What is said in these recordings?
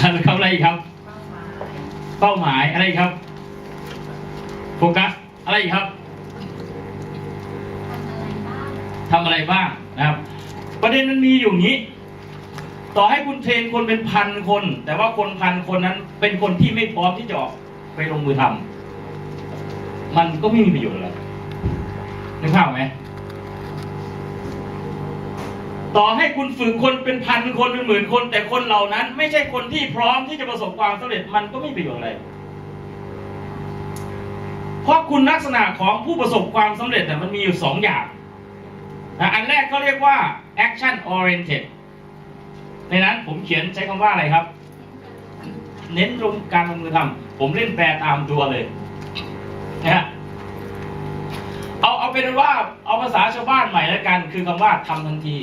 ครับอะไรอีกครับ เป้าหมายอะไรครับ โฟกัสอะไรอีกครับทำอะไรบ้างนะครับ ประเด็นมันมีอยู่งนี้ ต่อให้คุณเทรนคนเป็นพันคน แต่ว่าคนพันคนนั้น เป็นคนที่ไม่พร้อมที่จะไปลงมือทำมันก็ไม่มีประโยชน์อะไรนึกภาพไหม ต่อให้คุณฝึกคนเป็นพันคนเป็นหมื่นคน แต่คนเหล่านั้น ไม่ใช่คนที่พร้อมที่จะประสบความสำเร็จมันก็ไม่ประโยชน์อะไร เพราะคุณลักษณะของผู้ประสบความสำเร็จเนี่ยมันมีอยู่สองอย่างนะอันแรกเขาเรียกว่า action oriented ในนั้นผมเขียนใช้คำว่าอะไรครับ เน้นลงการลงมือทำผมเล่นแปลตามตัวเลยนะฮะเอาเอาเป็นว่าเอาภาษาชาวบ้านใหม่แล้วกัน คือคำว่าทำทันที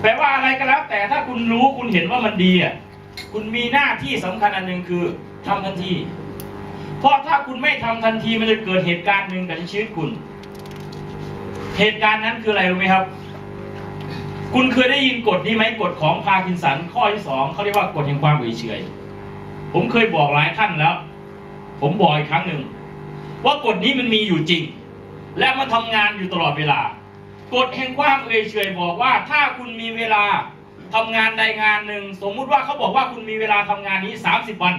แปลว่าอะไรก็แล้ว แต่ถ้าคุณรู้คุณเห็นว่ามันดีอะคุณมีหน้าที่สำคัญอันหนึ่งคือทำทันที เพราะถ้าคุณไม่ทำทันทีมันจะเกิดเหตุการณ์หนึ่งกับชีวิตคุณ เหตุการณ์นั้นคืออะไรรู้ไหมครับ คุณเคยได้ยินกฎนี้ไหมกฎของพาร์กินสันข้อที่สองเขาเรียกว่ากฎแห่งความเฉยเฉยผมเคยบอกหลายท่านแล้ว ผมบอกอีกครั้งหนึ่งว่ากฎนี้มันมีอยู่จริง และมันทำงานอยู่ตลอดเวลา กฎแห่งความเฉยเฉยบอกว่า ถ้าคุณมีเวลาทำงานใดงานหนึ่ง สมมุติว่าเขาบอกว่าคุณมีเวลาทำงานนี้ 30 วัน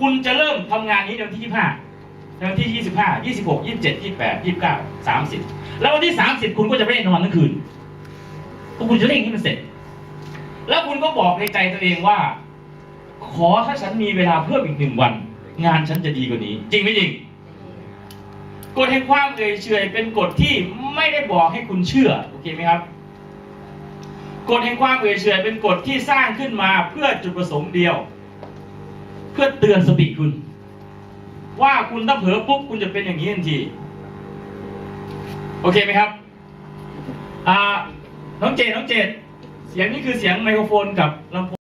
คุณจะเริ่มทำงานนี้ในวันที่ 25ในวันที่ 25 26 27 28 29 30 แล้ววันที่ 30 คุณก็จะไม่ได้นอนทั้งคืนเพคุณจะเร่งให้มันเสร็จ แล้วคุณก็บอกในใจตัวเองว่า ขอถ้าฉันมีเวลาเพิ่มอีกหนึ่งวัน งานฉันจะดีกว่านี้ จริงไหมจริง กฎแห่งความเอ่ยเฉยเป็นกฎที่ไม่ได้บอกให้คุณเชื่อโอเคไหมครับกฎแห่งความเอ่ยเฉยเป็นกฎที่สร้างขึ้นมาเพื่อจุดประสงค์เดียว เพื่อเตือนสติคุณ ว่าคุณถ้าเผลอปุ๊บคุณจะเป็นอย่างนี้ทันทีโอเคไหมครับอ่าน้องเจดน้องเจดเสียงนี่คือเสียงไมโครโฟนกับลำโพง